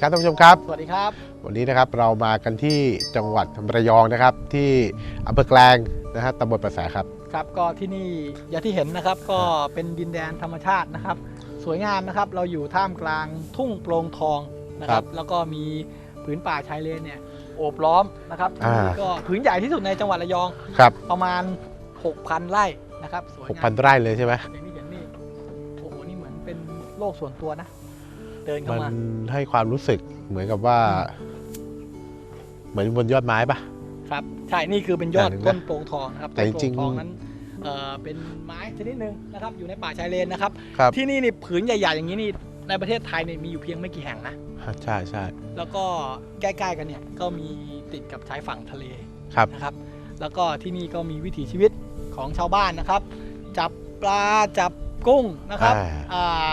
ครับท่านผู้ชมครับ สวัสดีครับ วันนี้นะครับเรามากันที่จังหวัดระยองนะครับ ที่อำเภอแกลงนะฮะตำบลประแสครับ ครับก็ที่นี่อย่างที่เห็นนะครับก็เป็นดินแดนธรรมชาตินะครับ สวยงามนะครับเราอยู่ท่ามกลางทุ่งโปร่งทองนะคครัรับ บ แล้วก็มีผืนป่าชายเลนเนี่ยโอบล้อมนะครับที่นี่อ่า ก็ผืนใหญ่ที่สุดในจังหวัดระยองครับประมาณ 6,000 ไร่นะครับสวยงาม6,000ไร่เลยใช่ไหมอย่างที่เห็นนี่โอ้โหนี่เหมือนเป็นโลกส่วนตัวนะ เดินเข้ามันมา ให้ความรู้สึกเหมือนกับว่า เหมือนบนยอดไม้ปะ ครับใช่นี่คือเป็นยอดอย่างหนึ่งนะต้นโปร่งทองนะครับแต่ต้นโปจริร่งงๆ ทองนั้นเอ่อเป็นไม้ชนิดหนึ่งนะครับอยู่ในป่าชายเลนนะครับ ครับ ที่นี่นี่ผืนใหญ่ๆอย่างนี้นี่ในประเทศไทยเนี่ยมีอยู่เพียงไม่กี่แห่งนะ ใช่ใช่แล้วก็ใกล้ๆกันเนี่ยก็มีติดกับชายฝั่งทะเลครับ นะครับ แล้วก็ที่นี่ก็มีวิถีชีวิตของชาวบ้านนะครับ จับปลาจับกุ้งนะครับอ่า อ่า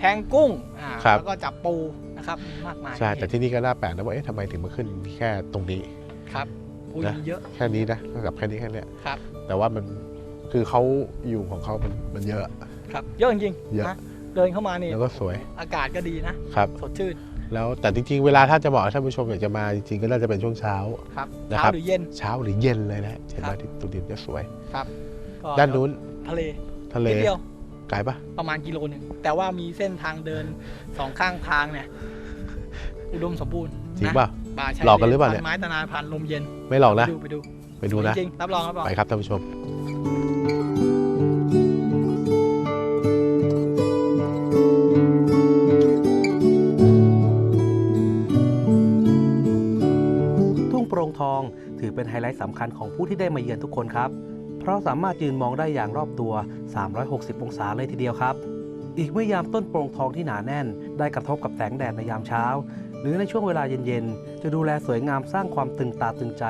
แทงกุ้งอ่าครับ แล้วก็จับปูนะครับมีมากมายใช่แต่ที่นี่ก็น่าแปลกนะว่าเอ๊ะทำไมถึงมาขึ้นแค่ตรงนี้ ครับปูนะมีเยอะแค่นี้นะเท่ากับแค่นี้แค่เนี้ยครับแต่ว่ามันคือเขาอยู่ของเขามันมันเยอะ ครับเยอะจริงเยอะๆนะเดินเข้ามานี่แล้วก็สวยอากาศก็ดีนะครับ สดชื่นแล้วแต่จริงๆ เวลาถ้าจะบอกให้ท่านผู้ชมอยากจะมาจริงๆก็น่าจะเป็นช่วงเช้า ครับนะเช้าครับหรือเย็น เช้าหรือเย็นเลยนะเห็นไหมครับที่ตุดินจะสวยครับก็ด้านนู้นทะเลทะเลนิดเดียว ไกลปะประมาณกิโลหนึ่งแต่ว่ามีเส้นทางเดินสองข้างทางเนี่ย อุดมสมบูรณ์จริงนะป่ะป่าชายหลอกกันหรือเปล่าเนี่ยพัไม้ตะนานพันลมเย็น ไม่หลอกนะ ไปดูไปดูไปดูนะจริงๆรับรองรับรองไปครับท่านผู้ชมทุ่งโปร่งทองถือเป็นไฮไลท์สำคัญของผู้ที่ได้มาเยือนทุกคนครับ เพราะสามารถยืนมองได้อย่างรอบตัว 360 องศาเลยทีเดียวครับ อีกเมื่อยามต้นโปร่งทองที่หนาแน่น ได้กระทบกับแสงแดดในยามเช้า หรือในช่วงเวลาเย็นๆ จะดูแลสวยงามสร้างความตึงตาตึงใจ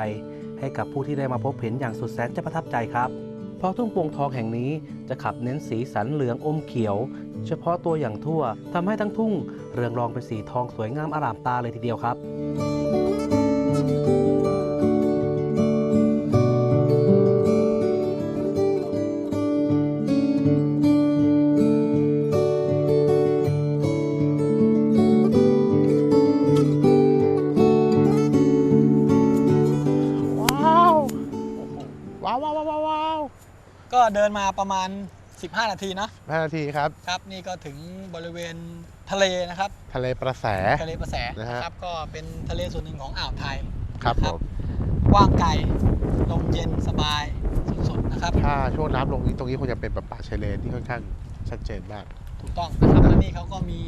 ให้กับผู้ที่ได้มาพบเห็นอย่างสุดแสนจะประทับใจครับเพราะทุ่งโปร่งทองแห่งนี้จะขับเน้นสีสันเหลืองอมเขียว เฉพาะตัวอย่างทั่วทำให้ทั้งทุ่งเรืองรองเป็นสีทองสวยงามอร่ามตาเลยทีเดียวครับ เดินมาประมาณ 15 นาทีนะห้านาทีครับ ครับ นี่ก็ถึงบริเวณทะเลนะครับทะเลประแส ทะเลประแสนะฮะ นะครับก็เป็นทะเลส่วนหนึ่งของอ่าวไทย ครับนะผครับมกว้างไกลลมเย็นสบายสุดๆนะครับ ถ้าช่วงน้ำลงนี้ตรงนี้คงจะเป็นแบบป่าชายเลนที่ค่อนข้างชัดเจนมาก ถูกต้องนะครับแล้วนี่เขาก็มี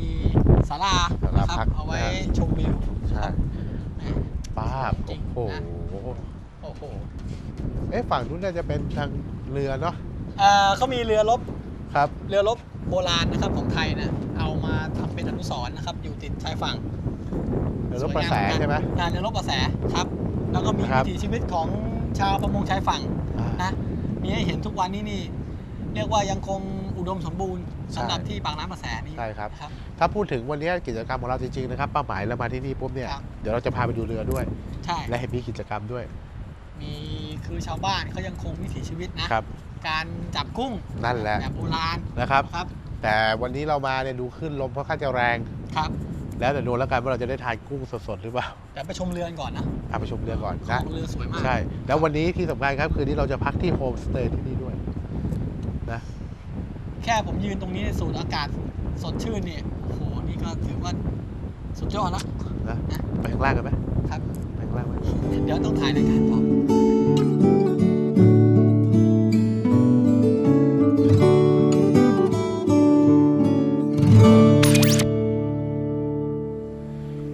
ศาลาศาลานะคพัรับกเอาไว้นะฮะชมวิว ใช่แหมป้าบจริโอ้งโหนะ โอ้โหเอ๊ะฝั่งนู้นน่าจะเป็นทางเรือเนาะเอ่อเขามีเรือรบครับ เรือรบโบราณนะครับของไทยนะเอามาทำเป็นอนุสรณ์นะครับ อยู่ติดชายฝั่งเรือรบประแสวยงาใช่ไหมงานเรือรบประแสครับ แล้วก็มีครับวิถีชีวิตของชาวประมงชายฝั่งอ่า นะมีให้เห็นทุกวันนี้นี่ เรียกว่ายังคงอุดมสมบูรณ์ใช่สำหรับที่ปากน้ำประแสนี่ใช่ครับ นะครับ ถ้าพูดถึงวันนี้กิจกรรมของเราจริงๆนะครับเป้าหมายเรามาที่นี่ปุ๊บเนี่ยครับ เดี๋ยวเราจะพาไปดูเรือด้วย ใช่ และเห็นมีกิจกรรมด้วย มีคือชาวบ้านเขายังคงวิถีชีวิตนะ ครับการจับกุ้งนั่นแหละแบบโบราณนะครับ ครับแต่วันนี้เรามาเนี่ยดูขึ้นลมค่อนข้างจะแรง ครับ แล้วแต่ดูแล้วกันว่าเราจะได้ทานกุ้งสดๆหรือเปล่าเดี๋ยวไปชมเรือนก่อนนะพาไปชมเรือก่อนขนะองเรือสวยมากใช่ แล้ววันนี้ที่สำคัญครับ คืนนี้เราจะพักที่โฮมสเตย์ที่นี่ด้วยนะแค่ผมยืนตรงนี้สูดอากาศสดชื่นเนี่ยโอ้โหนี่ก็ถือว่าสุดยอดแล้วนะไปข้างล่างกันไหมครับ ไปข้างล่างไหมเดี๋ยวต้องถ่ายรายการต่อ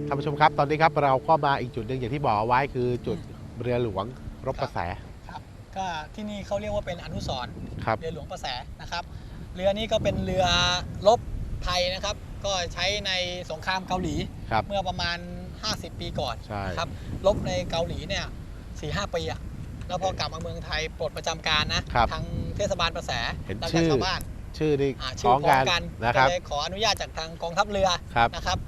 ท่านผู้ชมครับ ตอนนี้ครับเราก็มาอีกจุดหนึ่งอย่างที่บอกเอาไว้คือจุดเรือหลวงรบกระแสครับก็ที่นี่เขาเรียกว่าเป็นอนุสรณ์ครับเรือหลวงประแสนะครับ เรือนี้ก็เป็นเรือรบไทยนะครับ ก็ใช้ในสงครามเกาหลีครับเมื่อประมาณ 50 ปีก่อนใช่ นะครับรบในเกาหลีเนี่ยสี่ห้าปีอะแล้วพอกลับมาเมืองไทยปลดประจำการนะครับทางเทศบาลประแสเห็นแล้วชื่ก็อชาวบ้านชื่อนี่อ่าคชื่ล้อองพ้อกังนกันนะคก็รับเลยขออนุญาตจากทางกองทัพเรือครับ นะครับ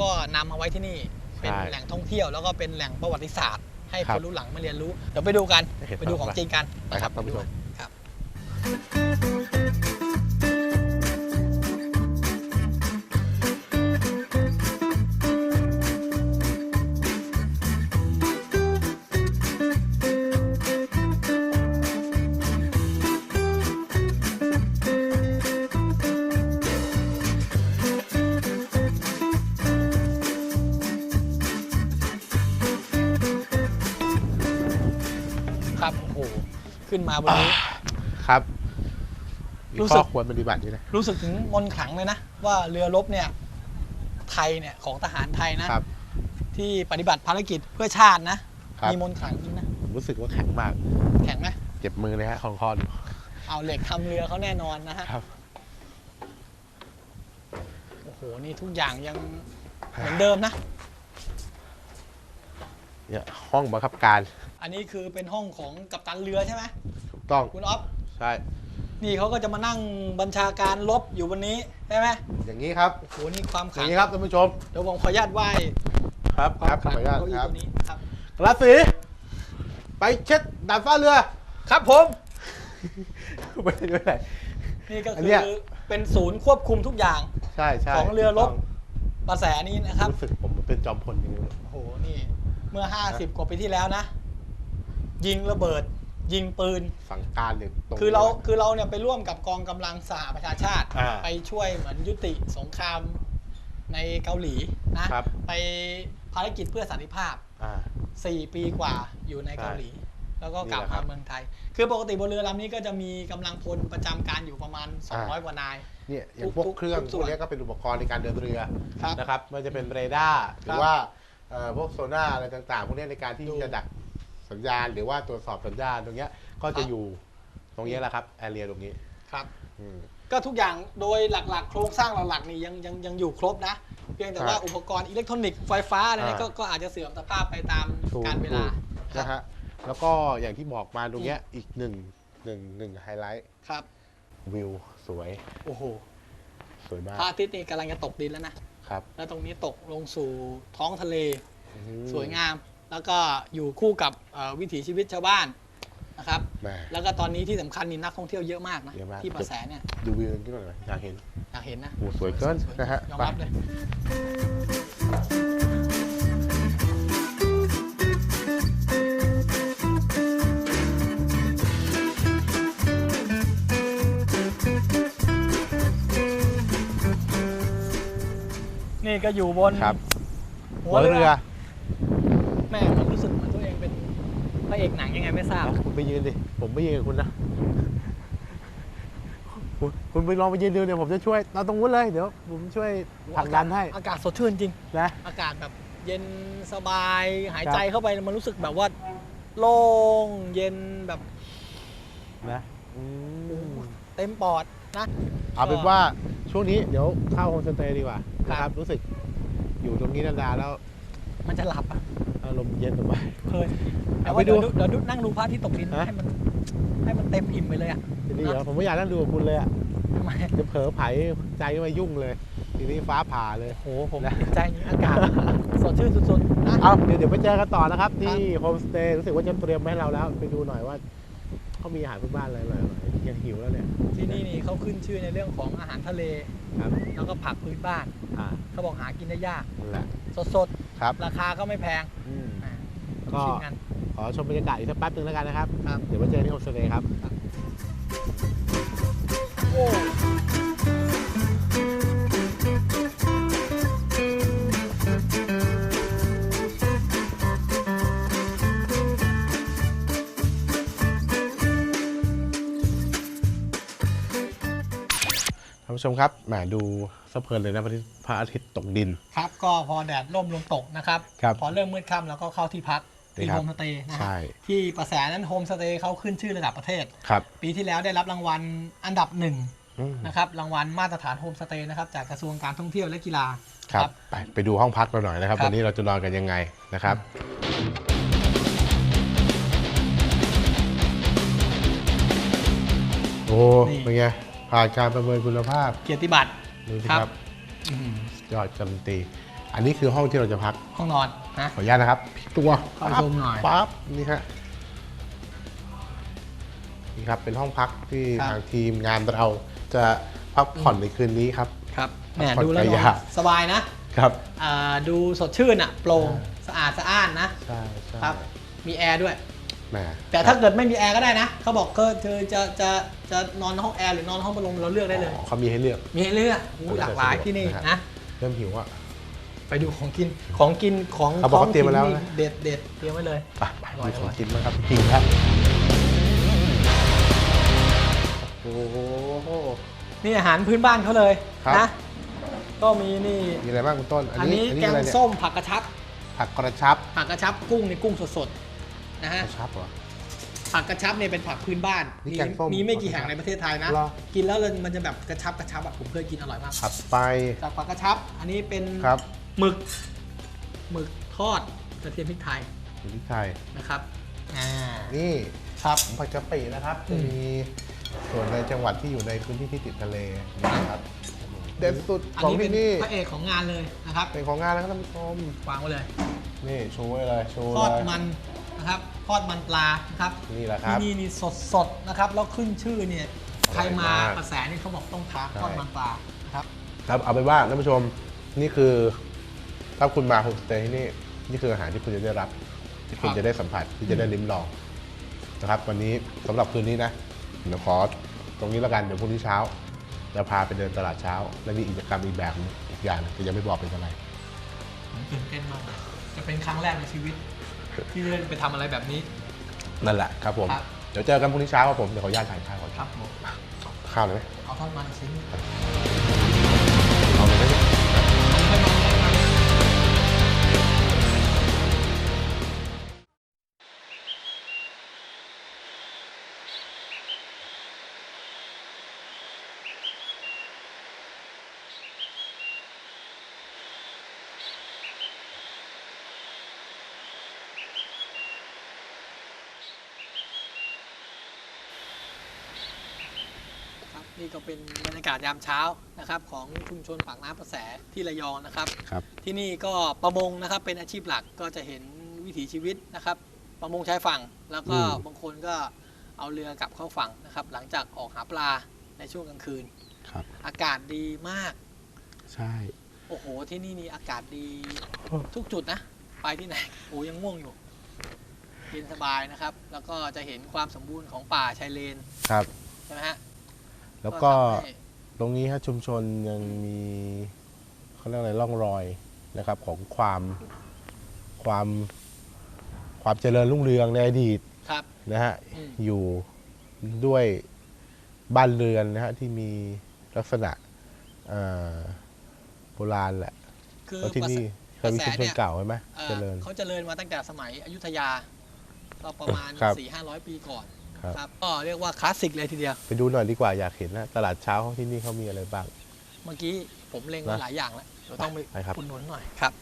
ก็นำมาไว้ที่นี่เป็นใช่แหล่งท่องเที่ยวแล้วก็เป็นแหล่งประวัติศาสตร์ ให้ครัคบนรู้หลังมาเรียนรู้เดี๋ยวไปดูกันเห็นไปดูของภาพจริงกันไปครับท่านผู้ชม ครับ มาบนนี้ ครับมีรู้สึข้กอควรปฏิบัตินี่นะรู้สึกถึงมนต์ขลังเลยนะ ว่าเรือรบเนี่ยไทยเนี่ยของทหารไทยนะครับที่ปฏิบัติภารกิจเพื่อชาตินะครับมีมนต์ขลังจริงนะผมรู้สึกว่าแข็งมาก แข็งไหมเจ็บมือเลยฮะคอนคอนเอาเหล็กทำเรือเขาแน่นอนนะฮะครับโอ้โหนี่ทุกอย่างยังเหมือนเดิมนะเนี่ยห้องบังคับการ อันนี้คือเป็นห้องของกัปตันเรือใช่ไหมถูก ต้อง คุณอ๊อฟใช่ นี่เขาก็จะมานั่งบัญชาการลบอยู่บนนี้ใช่ไหมอย่างนี้ครับ โอ้โหนี่ความอขลัย่างงนี้ครับท่านผู้ชม เดี๋ยวผมขออนุญาตไหว้ครับควาครัมบขลังขออนุญาตเก้าอี้ครับตัวนี้ครับราศีไปเช็ดดาดฟ้าเรือ ครับผม ไม่ได้ด้วยอะไรนี่ก็อันคืเนี้อย เป็นศูนย์ควบคุมทุกอย่าง ใช่ใช่ของเรือรบ ประแสนี้นะครับรู้สึกผมเหมือนเป็นจอมพลอย่างนี้โอ้โห นี่ เมื่อ 50 กว่าปีที่แล้วนะ ยิงระเบิด ยิงปืน สั่งการเนี่ยตรงคือเรานี้ คือเราเนี่ยไปร่วมกับกองกำลังสหประชาชาติ อ่าไปช่วยเหมือนยุติสงครามในเกาหลีนะครับ ไปภารกิจเพื่อสันติภาพ อ่า 4 ปีกว่าอยู่ในใช่เกาหลี แล้วก็กลับนี่แหละครัมาบ เมืองไทย คือปกติบนเรือลำนี้ก็จะมีกำลังพลประจำการอยู่ประมาณอ่า200 กว่านาย เนี่ยอย่างทุกพวกทุกเครื่องทุกพส่ววกนนี้ก็เป็นอุปกรณ์ในการเดินเรือครับนะครับไม่ว่าจะเป็นเรดาร์หรืครัอบว่าเอ่อพวกโซน่าอะไรต่างๆ พวกนี้ในการที่ดู จะดัก สัญญาณหรือว่าตรวจสอบสัญญาณตรงเนี้ยก็ครัจะบอยู่ตรงนี้แหละครับแอเรียตรงนี้ครับ อืม ก็ทุกอย่างโดยหลักๆ โครงสร้างหลักๆนี่ยังยังยังอยู่ครบนะ เพียงแต่ว่าครับอุปกรณ์อิเล็กทรอนิกส์ไฟฟ้าอะไรเนี่ยอ่า ก็ก็อาจจะเสื่อมสภาพไปตามถูการเวลาถูนะฮะแล้วก็อย่างที่บอกมาตรงเนี้ยอีกหนึ่งหนึ่งหนึ่งไฮไลท์ครับ วิวสวยโอ้โหสวยมากพระอาทิตย์นี่กำลังจะตกดินแล้วนะ ครับแล้วตรงนี้ตกลงสู่ท้องทะเลอืมสวยงาม แล้วก็อยู่คู่กับเอ่อวิถีชีวิตชาวบ้านนะครับ แหม แล้วก็ตอนนี้ที่สำคัญนี่นักท่องเที่ยวเยอะมากนะเยอะมาก ที่ประแสเนี่ยดูวิวนิดหน่อยไหมอยากเห็นอยากเห็นนะโอ้สวยเกินสวยนะฮะยอมไป รับเลย นี่ก็อยู่บนครับหัหัววเรืเรือ อ แม่มันรู้สึกเหมือนตัวเองเป็นพ ระเอกหนังยังไงไม่ทราบ คุณไปยืนดิ ผมไม่ยืนกับคุณนะ คุณคุณไปลองไปยืนดูเดี๋ยวผมจะช่วยเราตรงนู้นเลยเดี๋ยวผมช่วยผลักดันให้อากาศสดชื่นจริง นะ อากาศแบบเย็นสบายหายครับใจเข้าไปมันรู้สึกแบบว่า โล่งเย็นแบบนะอืมเต็มปอดนะ เอาเป็นว่าช่วงนี้เดี๋ยวเข้าโฮมสเตย์ดีกว่านะคครัรับบรู้สึกอยู่ตรงนี้นานๆแล้ว มันจะหลับอะ อารมณ์เย็นสบาย เคยแต่เอาว่าไปดูเดี๋ยวเดี๋ยวดูนั่งดูพระอาที่ตกดินฮะ ให้มันให้มันเต็มอิ่มไปเลยอะจะดีเหรอผมไม่อยากนั่งดูกับคุณเลยอะทำไม จะเผลอไผใจก็มายุ่งเลย ทีนี้ฟ้าผ่าเลย โหผมนะดีใจจริงอากาศ สดชื่นสุดๆนะ เอาเดี๋ยวเดี๋ยวไปเจอกันต่อนะครับ ที่โฮมสเตย์รู้สึกว่าจะเตรียมไว้ให้เราแล้ว ไปดูหน่อยว่า เขามีอาหารพื้นบ้านอะไรอร่อยๆยังหิวแล้วเนี่ยที่นี่นี่เขาขึ้นชื่อในเรื่องของอาหารทะเล ครับแล้วก็ผักพื้นบ้าน อ่าเขาบอกหากินได้ยาก นั่นแหละสดครับ ๆราคาก็ไม่แพงอืม อ่าก็ ชิมกัน ขอชมบรรยากาศอีกสักแป๊บหนึงแล้วกันนะครับ ครับ เดี๋ยวมาเจอที่โฮมสเตย์ครับ โอ้านผู้ชมครับแหมดูสะเพลินเลยนะพระอาทิตย์พระอาทิตย์ตกดิน ครับ ก็พอแดดร่มลมตกนะครับ ครับพอเริ่มมืดค่ำแล้วก็เข้าที่พักนี่ที่ครับโฮมสเตย์นะฮะใช่ที่ประแสนั้นโฮมสเตย์เขาขึ้นชื่อระดับประเทศ ครับปีที่แล้วได้รับรางวัลอันดับหนึ่งอืมนะครับรางวัลมาตรฐานโฮมสเตย์นะครับจากกระทรวงการท่องเที่ยวและกีฬา ครับไปไปดูห้องพักเราหน่อยนะครับ ครับ วันนี้เราจะนอนกันยังไงนะครับ โอ้นี่เป็นไง ผ่านการประเมินคุณภาพเกียรติบัตรดูสิครับครับอื้อหือยอดการันตี อันนี้คือห้องที่เราจะพัก ห้องนอนนะ ขออนุญาตนะครับพลิกตัวเข้าชมหน่อยปั๊บนี่ฮะนี่ครับเป็นห้องพักที่ครับ ทางทีมงานเราจะพักผ่อนในคืนนี้ครับ ครับพักเนี่ยผ่อนดูแล้วกายนอนหยาบสบายนะครับอ่าดูสดชื่นอะ โปร่งสะอาดสะอ้านนะ ใช่ใช่ครับ มีแอร์ด้วย แต่ถ้าเกิดไม่มีแอร์ก็ได้นะเขาบอกก็เธอจะจะจะนอนห้องแอร์หรือนอนห้องบัลลมเราเลือกได้เลย อ๋เขามีให้เลือก มีให้เลือกหลากหลายที่นี่นะ เริ่มหิวอะ ไปดูของกินของกินของเขาบอกเขาเตรียมไว้แล้วนะ เด็ดเด็ดเตรียมไว้เลยไปดูของกินมาครับจริงครับโอ้โหนี่อาหารพื้นบ้านเขาเลยนะก็มีนี่มีอะไรบ้างคุณต้น อันนี้แกงส้มผักกระชับผักกระชับผักกระชับกุ้งนี่กุ้งสดๆ นะกฮะระชับเหรอ ผักกระชับเนี่ยเป็นผักพื้นบ้านนี่มีแกงส้มมีไม่กี่แห่งในประเทศไทยนะ เหรอ กินแล้วมันจะแบบกระชับกระชับแบบผมเคยกินอร่อยมากผัดไปจากผักกระชับ อันนี้เป็นครับหมึกหมึกทอดกระเทียมพริกไทยอยู่ที่ไทยนะครับอ่า นี่ครับผัดกะปินะครับอืจะม มีส่วนในจังหวัดที่อยู่ในพื้นที่ที่ติดทะเลนะครับเด็ดสุดอันของนี้เป็นที่นี่พระเอกของงานเลยนะครับเป็นของงานแล้วครับท่านผู้ชมวางไว้เลย นี่โชว์ไว้เลยโชว์ทอดเลยมัน นะครับทอดมันปลานะครับนี่แหละครับที่นี่นี่สดสดๆนะครับแล้วขึ้นชื่อเนี่ยอร่อยใครมามากกระแสนี่เขาบอกต้องทานใช่ ทอดมันปลานะครับครับเอาเป็นว่าท่านผู้ชมนี่คือถ้าคุณมาโฮมสเตย์ที่นี่นี่คืออาหารที่คุณจะได้รับ ที่คุณครับจะได้สัมผัสที่จะได้ลิ้มลองนะครับ วันนี้สำหรับคืนนี้นะเดี๋ยวขอตรงนี้แล้วกันเดี๋ยวพรุ่งนี้เช้าจะพาไปเดินตลาดเช้า และมีกิจกรรมอีกแบบหนึ่งอีกอย่างหนึ่งแต่ยังไม่บอกเป็นอะไรผมตื่นเต้นมากเลยจะเป็นครั้งแรกในชีวิต ที่ได้ไปทำอะไรแบบนี้ นั่นแหละครับผม ครับ เดี๋ยวเจอกันพรุ่งนี้เช้าครับผม เดี๋ยวขออนุญาตทานข้าวก่อนครับผมข้าวเลยไหมเอาทอดมันชิ้นเอา นี่ก็เป็นบรรยากาศยามเช้านะครับของชุมชนปากน้ำประแสที่ระยองนะครับ ครับ ที่นี่ก็ประมงนะครับเป็นอาชีพหลักก็จะเห็นวิถีชีวิตนะครับ ประมงชายฝั่ง แล้วก็อืม บางคนก็เอาเรือกลับเข้าฝั่งนะครับ หลังจากออกหาปลาในช่วงกลางคืน ครับ อากาศดีมาก ใช่ โอ้โห ที่นี่นี่อากาศดีทุกจุดนะ ไปที่ไหน โอ้ยังง่วงอยู่เย็นสบายนะครับ แล้วก็จะเห็นความสมบูรณ์ของป่าชายเลน ครับ ใช่ไหมฮะ แล้วก็ทำให้ตรงนี้ฮะชุมชนยังมีเขาเรียกอะไรร่องรอยนะครับของความความความเจริญรุ่งเรืองในอดีตครับ นะฮะอืม อยู่ด้วยบ้านเรือนนะฮะที่มีลักษณะเอ่อโบราณแหละคือ แล้วที่นี่เคยมีชุมชนเก่าใช่ไหมเอ่อเจริญ เขาเจริญมาตั้งแต่สมัยอยุธยา ก็ประมาณครับ4 5 0 0ปีก่อน ครับ ครับก็เรียกว่าคลาสสิกเลยทีเดียว ไปดูหน่อยดีกว่าอยากเห็นนะตลาดเช้าที่นี่เขามีอะไรบ้าง เมื่อกี้ผมเล็งไว้นะหลายอย่างแล้วเราต้องไปไปครับ อุดหนุนหน่อยครับ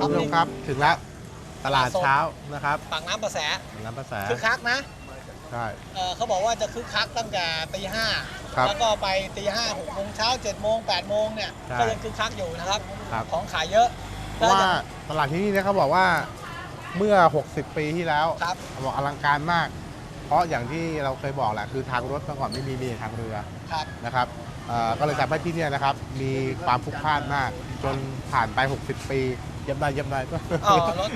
ท่านผู้ชมครับ ถึงแล้ว ตลาดเช้านะครับปากน้ำประแสน้ำประแสคึกคักนะใช่เอ่อเขาบอกว่าจะคึกคักตั้งแต่ตีห้าครับแล้วก็ไปตีห้าหกโมงเช้าเจ็ดโมงแปดโมงเนี่ยใช่ก็ยังคึกคักอยู่นะครับครับ ของขายเยอะเพราะว่าตลาดที่นี่เนี่ยเขาบอกว่าเมื่อ 60 ปีที่แล้วครับบอกอลังการมาก เพราะอย่างที่เราเคยบอกแหละคือทางรถเมื่อก่อนไม่มีมีแต่ทางเรือครับนะครับเอ่อก็เลยทำให้ที่เนี่ยนะครับ มีความพลุกพล่านมาก จนผ่านไป 60 ปีเยี่ยมได้เยี่ยมได้อ๋อรถ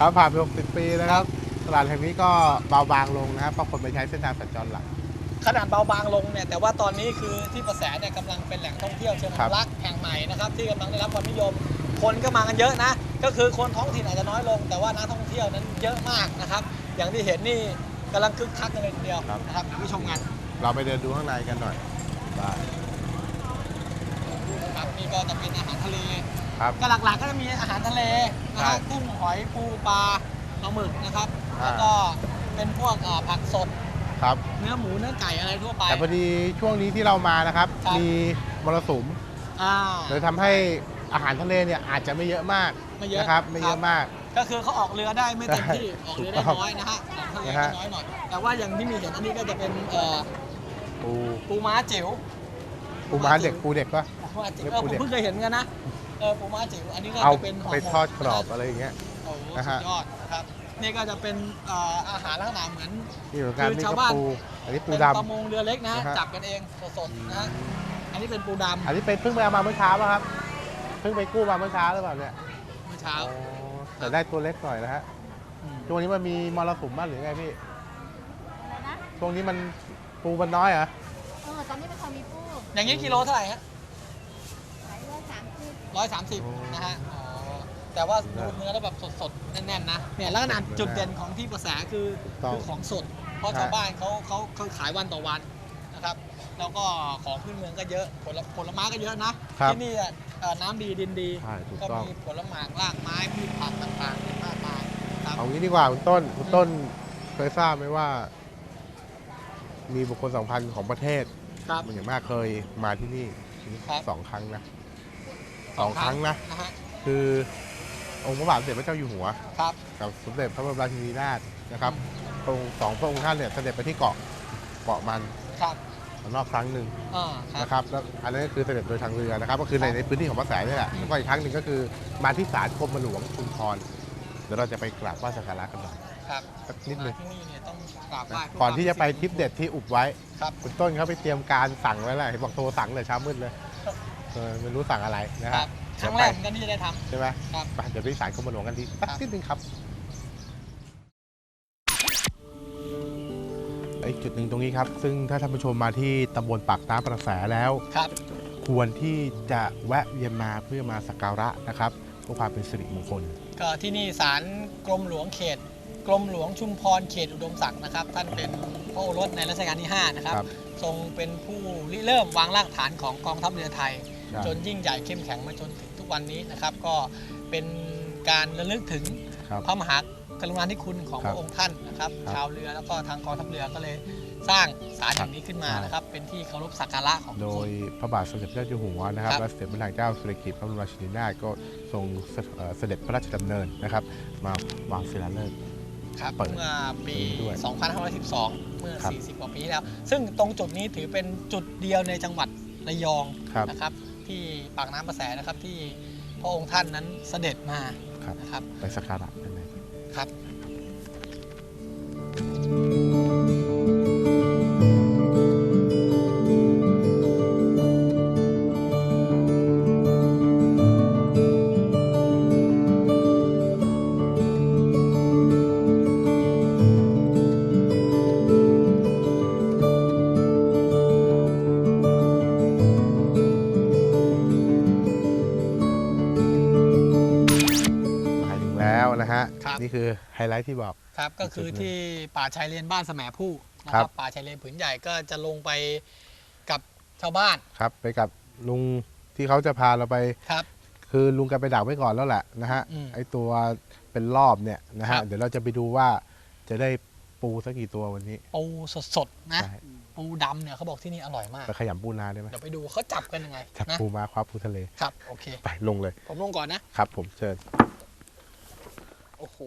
ครับผ่านไป60 ปีนะครับตลาดแห่งนี้ก็เบาบางลงนะครับเพราะคนไปใช้เส้นทางสัญจรหลัก ขนาดเบาบางลงเนี่ยแต่ว่าตอนนี้คือที่ประแสเนี่ยกำลังเป็นแหล่งท่องเที่ยวเชิงอครับนุรักษ์แห่งใหม่นะครับที่กำลังได้รับความนิยม คนก็มากันเยอะนะ ก็คือคนท้องถิ่นอาจจะน้อยลง แต่ว่านักท่องเที่ยวนั้นเยอะมากนะครับ อย่างที่เห็นนี่กำลังคึกคักกันเลยทีเดียวครับ นะครับไปชมกันเราไปเดินดูข้างในกันหน่อยได้ครับนี่ก็จะเป็นอาหารทะเล ครับก็หลักๆก็จะมีอาหารทะเลนะคครัรับบกุ้งหอยปูปลาปลาหมึกนะครับอ่าแล้วก็เป็นพวกเอ่อผักสดครับเนื้อหมูเนื้อไก่อะไรทั่วไปแต่พอดีช่วงนี้ที่เรามานะครับครับมีมรสุมอ่าเลยทำให้อาหารทะเลเนี่ยอาจจะไม่เยอะมากไม่เยอะนะครับไม่เยครัอะบมาก ก็คือเขาออกเรือได้ไม่เต็มที่ใช่ออกเรือได้ถูกต้องน้อยนะฮะออกทะเลนะก็ฮะน้อยหน่อยแต่ว่าอย่างที่มีเห็นอันนี้ก็จะเป็นเอ่อปูปูม้าจิ๋วปูม้าเด็กปูเด็กก็ปูม้าจิ๋วเรียกเออปูผมเด็กเพิ่งเคยเห็นเหมือนกันนะ เออปูม้าจิ๋วอันนี้ก็เอาจะเป็นหอมไปทอดกรอบนะอะไรอย่างเงี้ย โอ้โหนะสุฮะ ดยอดนะครับนี่ก็จะเป็นเอ่ออาหารลักษณะเหมือน นี่เหมือนกันคือนี่ชาวก็บ้าน ปูอันนี้ปูเป็นด ประมงเรือเล็กนะฮะนะฮะจับกันเองสดๆนะฮะอันนี้เป็นปูดำอันนี้เป็นเพิ่งไปเอามาเมื่อเช้าป่ะครับ เพิ่งไปกู้มาเมื่อเช้าหรือเปล่าเนี่ยำเมื่อเช้าอ๋อแต่ได้ตัวเล็กหน่อยนะฮะมช่วงนี้มันมีมรสุมบ้างหรือไงพี่อะไรนะช่วงนี้มันปูมันน้อยเหรอ เออตอนนี้ไม่ค่อยมีอย่างนี้กิโลเท่าไหร่ฮะ ขายร้อยสามสิบ ร้อยสามสิบนะฮะอ๋อแต่ว่าดูเนื้อแล้วแบบสดๆ แน่นๆ นะ เนี่ยแล้วขนาดจุดเด่นของที่ประแสคือต้องคือของสด เพราะชาวบ้านเขาเขาเขาขายวันต่อวันนะครับ แล้วก็ของพื้นเมืองก็เยอะ ผลผลไม้ก็เยอะนะครับที่นี่อะเอ่อน้ำดีดินดีใช่ถูกก็ต้องมีผลไม้รากไม้พืชผักต่างๆมากมายครับเอางี้ดีกว่าคุณต้นคุณต้นเคยทราบไหมว่า มีบุคคลสำคัญของประเทศครับมันอย่างมากเคยมาที่นี่ถึงครับสองครั้งนะ สองครั้งนะนะ ฮะคือองค์พระบาทสมเด็จพระเจ้าอยู่หัว ครับ กับสมเด็จพระบรมราชินีนาถนะครับพระองค์สองพระองค์ท่านเนี่ยเสด็จไปที่เกาะเกาะมันครับนอกครั้งหนึ่งอ่าครับ นะครับแล้วอันนั้นก็คือเสด็จโดยทางเรือนะครับ ก็คือในครับในพื้นที่ของพระแสงนี่แหละอืมแล้วก็อีกครั้งหนึ่งก็คือมาที่ศาลกรมหลวงชุมพรเดี๋ยวเราจะไปกราบไหว้สักการะกันหน่อยครับสักนิดหมานึงที่นี่เนี่ยต้องกราบไหว้นะก่อนที่จะไปทริปเด็ดที่อุบไว้ ครับ คุณต้นเขาไปเตรียมการสั่งไว้แล้วเห็นบอกโทรสั่งเลยเช้ามืดเลย เออไม่รู้สั่งอะไรนะคครัรับบครั้งแรกเหมือนกันที่จะได้ทใช่ไหมครับ ไปเดี๋ยวไปที่ศาลกรมหลวงกันทีสักครับนิดนึงครับอีกจุดหนึ่งตรงนี้ครับ ซึ่งถ้าท่านผู้ชมมาที่ตำบลปากน้ำประแสแล้วำครับ ควรที่จะแวะเวียนมาเพื่อมาสักการะนะครับเพื่อความเป็นสิริมงคล ก็ที่นี่ศาลกรมหลวงเขต กรมหลวงชุมพรเขตอุดมศักดิ์นะครับ ท่านเป็นพระโอรสในรัชกาลที่ 5 นะครับ ครับ ทรงเป็นผู้ริเริ่มวางรากฐานของกองทัพเรือไทยครับ จนยิ่งใหญ่เข้มแข็งมาจนถึงทุกวันนี้นะครับ ก็เป็นการระลึกถึงครับพระมหากรุณาธิคุณของครัพบระองค์ท่านนะครับครับ ชาวเรือแล้วก็ทางกองทัพเรือก็เลยสร้างศาลครัแห่บงนี้ขึ้นมาใช่นะครับ เป็นที่เคารพสักการะของโดทุกคนยพระบาทสมเด็จพระเจ้าอยู่หัวนะครับครับและสมเด็จพระนางเจ้าสิริกิติ์พระบรมราชินีนาถก็ทรงเสเอ่อเสด็จพระราชดำเนินนะครับ มาวางศิลาฤกษ์ครับเปิดเมื่อปีตรงนี้ด้วย2512 เมื่อครับ40 กว่าปีที่แล้ว ซึ่งตรงจุดนี้ถือเป็นจุดเดียวในจังหวัดระยองครับนะครับ ที่ปากน้ำประแสนะครับที่พระองค์ท่านนั้นเสด็จมาครับ นะครับ ไปสักการะกันเลย ครับ ไฮไลท์ที่บอก ครับก็คือจุดหนึ่งที่ป่าชายเลนบ้านแสมผู้นะคครัรับ บป่าชายเลนผืนใหญ่ก็จะลงไปกับชาวบ้านครับ ไปกับลุงที่เขาจะพาเราไป ครับ คือลุงแกันไปดักไว้ก่อนแล้วแหละนะฮะอืมไอตัวเป็นรอบเนี่ยนะครัฮะบ เดี๋ยวเราจะไปดูว่าจะได้ปูสักกี่ตัววันนี้ปูสดๆนะใช่ปูดำเนี่ยเขาบอกที่นี่อร่อยมาก ไปขยำปูนาได้ไหมเดี๋ยวไปดูเขาจับกันยังไงจับนะปูมาคว้าปูทะเลครับโอเค ไปลงเลยผมลงก่อนนะ ครับ ผมเชิญ โอ้โห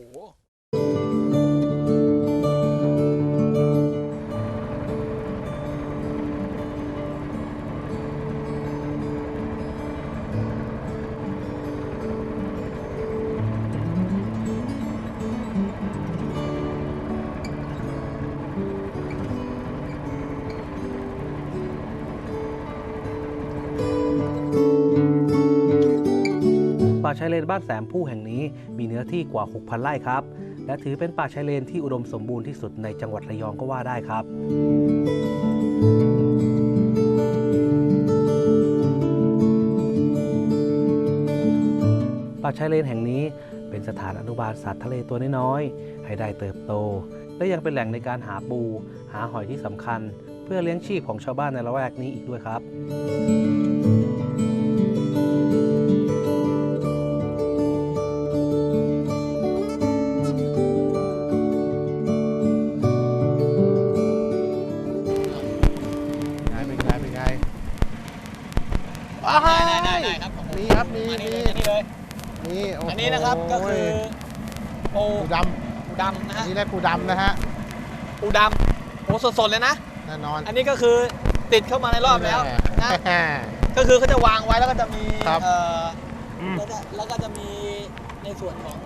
ป่าชายเลนบ้านแสมผู้แห่งนี้มีเนื้อที่กว่า 6,000 ไร่ครับ และถือเป็นป่าชายเลนที่อุดมสมบูรณ์ที่สุดในจังหวัดระยองก็ว่าได้ครับ ป่าชายเลนแห่งนี้เป็นสถานอนุบาลสัตว์ทะเลตัวน้อยๆให้ได้เติบโต และยังเป็นแหล่งในการหาปู หาหอยที่สำคัญ เพื่อเลี้ยงชีพของชาวบ้านในละแวกนี้อีกด้วยครับ มมีครับมีอันนี้มีเลยอันนี้เลยนี่โโหอันนี้นะครับก็คือปูปูดปูดำนะำอัฮะนนี้ได้ปูดำนะฮะปูดำโอ้สดๆเลยนะ แน่นอนอันนี้ก็คือติดเข้ามาในรอบแล้วนะแหมก็คือเขาจะวางไว้แล้วก็จะมีครับเอ่ออืม แล้วก็แล้วก็จะมีในส่วนของ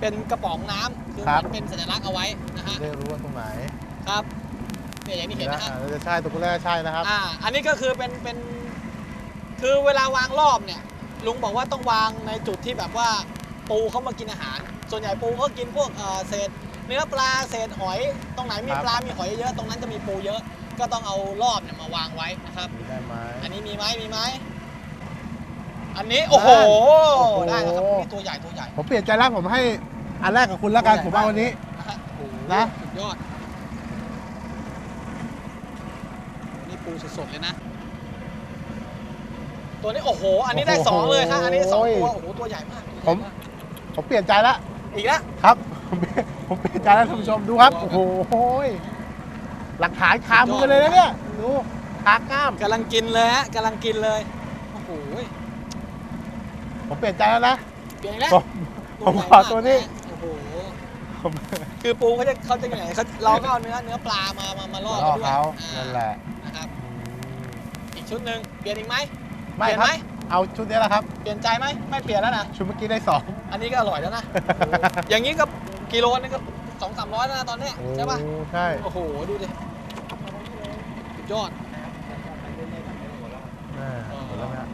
เป็นกระป๋องน้ำคือครับมันเป็นสัญลักษณ์เอาไว้นะฮะได้รู้ว่าตรงไหนครับเนี่ยอย่างที่เห็นนะฮะเราจะใช่ตรงแรกใช่นะครับ อ่า อันนี้ก็คือเป็นเป็น คือเวลาวางรอบเนี่ย ลุงบอกว่าต้องวางในจุดที่แบบว่าปูเขามากินอาหาร ส่วนใหญ่ปูเขากินพวกเอ่อเศษเนื้อปลาเศษหอย ตรงไหนมีครับ ปลา มีหอยเยอะตรงนั้นจะมีปูเยอะ ก็ต้องเอารอบเนี่ยมาวางไว้นะครับได้ไหม อันนี้มีไหมมีไหมอันนี้โอ้โหโอ้โห ได้แล้วครับนี่ตัวใหญ่ตัวใหญ่ผมเปลี่ยนใจแล้วผมให้อันแรกกับคุณแล้วกันใหญ่ผมเอาวันนี้ นะฮะโอ้โหนะ สุดยอดนี่ปูสดๆเลยนะ ตัวนี้โอ้โห อันนี้ได้สองเลยครับอันนี้สองตัวโอ้โหตัวใหญ่มากตัวใหญ่ผมากผมเปลี่ยนใจแล้วอีกแล้วครับผมผมเปลี่ยนใจแล้วท่านผู้ชมดูครับ โอ้โหหลักฐานคามือเลยนะเนี่ยดูขากล้ามกำลังกินเลยฮะกำลังกินเลยโอ้โหผมเปลี่ยนใจแล้วนะเปลี่ยนอีกแล้วผมผมขอตัวนี้โอ้โหผมคือปูเขาจะเขาจะยังไงเขาเราก็เอาเนื้อเนื้อปลามามามาล่อล่อด้วยเขาอ่นั่นแหละนะครับอืมอีกชุดหนึ่งเปลี่ยนอีกไหม ไม่เปลี่ยนครัไหบมเอาชุดนี้แหละครับ เปลี่ยนใจไหมไม่เปลี่ยนแล้วนะชุดเมื่อกี้ได้สอง อันนี้ก็อร่อยแล้วนะโอ้โหอย่างนี้ก็กิโลนึงก็สองสามร้อยแล้วนะตอนเนี้ยใช่ป่ะโอ้ใช่ โอ้โห ดูดิสุดยอด อ่าหมดแล้วนะ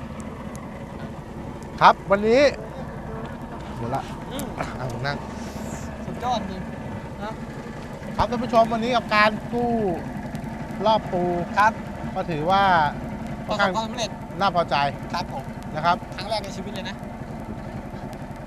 ครับวันนี้หมดละอืมเอาผมนั่ง สุดยอดจริงนะครับท่านผู้ชมวันนี้กับการกู้รอบปูครับ ก็ถือว่าปค่อระนสบข้างความสำเร็จ น่าพอใจครับผมนะครับ ครั้งแรกในชีวิตเลยนะ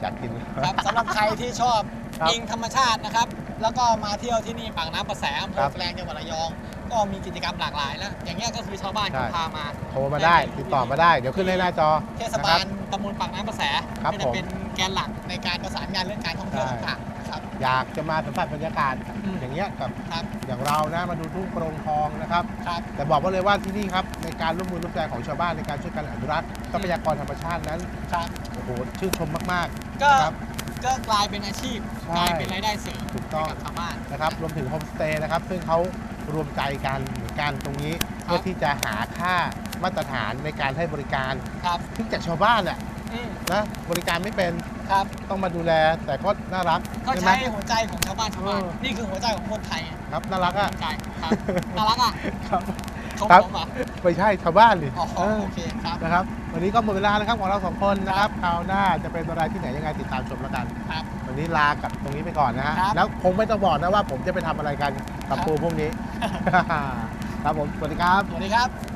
อยากกิน ครับสำหรับใครที่ชอบครับยิงธรรมชาตินะครับ แล้วก็มาเที่ยวที่นี่ปากน้ำประแสอำเภครัอบ แกลงจังหวัดระยอง ก็มีกิจกรรมหลากหลายแล้ว อย่างเงี้ยก็คือชาวบ้านใช่เขาพามา โทรมาได้ติดต่อมาได้ เดี๋ยวขึ้นให้หน้าจอเทศนะบาคลรับ ตำบลปากน้ำประแสครับก็จะผมเป็นแกนหลักในการประสานงานเรื่องการท่องเที่ยวใช่ ต่างๆนะครับ อยากจะมาสัมผัสบรรยากาศอืม อย่างเงี้ยกับครับอย่างเรานะมาดูทุ่งโปร่งทองนะครับ ครับ แต่บอกไว่าเลยว่าที่นี่ครับในการร่วมมือร่วมใจของชาวบ้านในการช่วยกันอนุรักษ์ทรัพยากรธรรมชาตินั้นครับ โอ้โหชื่นชมมากก็ๆนะครับ ก็กลายเป็นอาชีพ ใช่กลายเป็นรายได้เสริมถูกต้อง ให้กับชาวบ้าน นะครับรวมถึงโฮมสเตย์นะครับ ซึ่งเขารวมใจกันเหมือนกันตรงนี้ ครับ เพื่อที่จะหาค่ามาตรฐานในการให้บริการ ครับ ซึ่งจากชาวบ้านน่ะ อืม นะบริการไม่เป็นครับต้องมาดูแลแต่ก็น่ารักก็ใช่ไหม ใช้หัวใจของชาวบ้านชาวบ้านเออ นี่คือหัวใจของคนไทยไงครับน่ารักอะ หัวใจครับ น่ารักอะครับชมครับ ผมเหรอไม่ใช่ชาวบ้านดิอ๋อเออโอเคครับ นะครับ วันนี้ก็หมดเวลาแล้วครับของเราสองคนนะครับคราวหน้าจะเป็นอะไรที่ไหนยังไงติดตามชมแล้วกัน ครับ วันนี้ลากับตรงนี้ไปก่อนนะฮะครับ แล้วคงไม่ต้องบอกนะว่าผมจะไปทำอะไรกันกับครับปูพวกนี้ ครับผมสวัสดีครับ สวัสดีครับ